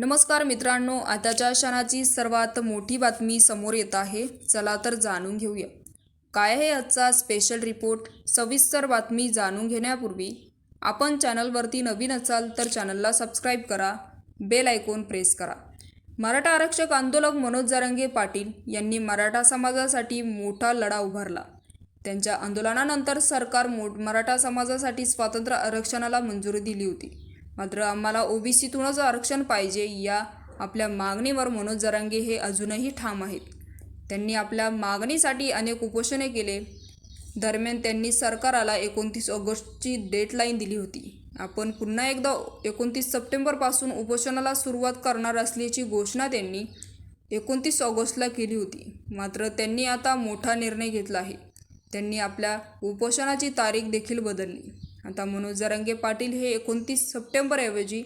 नमस्कार मित्रांनो आताच्या क्षणाची सर्वात मोठी बातमी समोर येत आहे. चला तर जाणून घेऊया. काय आहे आजचा स्पेशल रिपोर्ट सविस्तर बातमी जाणून घेण्यापूर्वी आपण चॅनलवरती नवीन असाल तर चॅनलला सबस्क्राईब करा बेल आयकॉन प्रेस करा. मराठा आरक्षक आंदोलक मनोज जारंगे पाटील यांनी मराठा समाजासाठी मोठा लढा उभारला. त्यांच्या आंदोलनानंतर सरकार मो मराठा समाजासाठी स्वातंत्र्य आरक्षणाला मंजुरी दिली होती. मात्र आम्हाला ओबीसीतूनच आरक्षण पाहिजे या आपल्या मागणीवर मनोज जरांगे हे अजूनही ठाम आहेत. त्यांनी आपल्या मागणीसाठी अनेक उपोषणे केले. दरम्यान त्यांनी सरकाराला एकोणतीस ऑगस्टची डेडलाईन दिली होती. आपण पुन्हा एकदा एकोणतीस सप्टेंबरपासून उपोषणाला सुरुवात करणार असल्याची घोषणा त्यांनी एकोणतीस ऑगस्टला केली होती. मात्र त्यांनी आता मोठा निर्णय घेतला आहे. त्यांनी आपल्या उपोषणाची तारीख देखील बदलली. आता मनोज जरांगे पाटील हे एकोणतीस सप्टेंबरऐवजी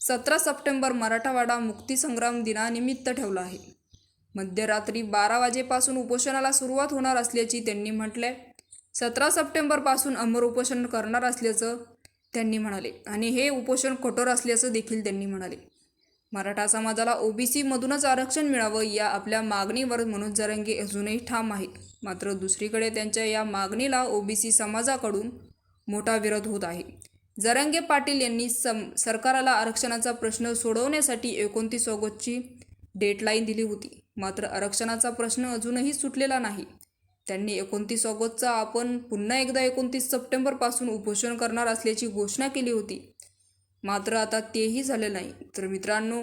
सतरा सप्टेंबर मराठावाडा मुक्तीसंग्राम दिनानिमित्त ठेवलं आहे. मध्यरात्री बारा वाजेपासून उपोषणाला सुरुवात होणार असल्याची त्यांनी म्हटलंय. सतरा सप्टेंबरपासून अमर उपोषण करणार असल्याचं त्यांनी म्हणाले आणि हे उपोषण कठोर असल्याचं देखील त्यांनी म्हणाले. मराठा समाजाला ओबीसीमधूनच आरक्षण मिळावं या आपल्या मागणीवर मनोज जरंगे अजूनही ठाम आहेत. मात्र दुसरीकडे त्यांच्या या मागणीला ओबीसी समाजाकडून मोठा विरोध होत आहे. जरंगे पाटील यांनी सम सरकाराला आरक्षणाचा प्रश्न सोडवण्यासाठी एकोणतीस ऑगस्टची डेडलाईन दिली होती. मात्र आरक्षणाचा प्रश्न अजूनही सुटलेला नाही. त्यांनी एकोणतीस ऑगस्टचा आपण पुन्हा एकदा एकोणतीस सप्टेंबरपासून उपोषण करणार असल्याची घोषणा केली होती. मात्र आता तेही झाले नाही. तर मित्रांनो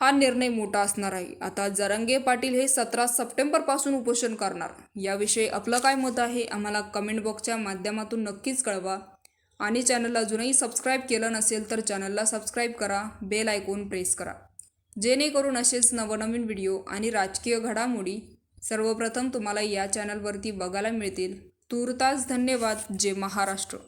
हा निर्णय मोठा असणार आहे. आता जरंगे पाटील हे सतरा सप्टेंबरपासून उपोषण करणार. याविषयी आपलं काय मत आहे आम्हाला कमेंट बॉक्सच्या माध्यमातून नक्कीच कळवा. आणि चॅनलला अजूनही सबस्क्राईब केलं नसेल तर चॅनलला सबस्क्राईब करा बेल आयकॉन प्रेस करा. जेणेकरून असेच नवनवीन व्हिडिओ आणि राजकीय घडामोडी सर्वप्रथम तुम्हाला या चॅनलवरती बघायला मिळतील. तूर्तास धन्यवाद. जे महाराष्ट्र.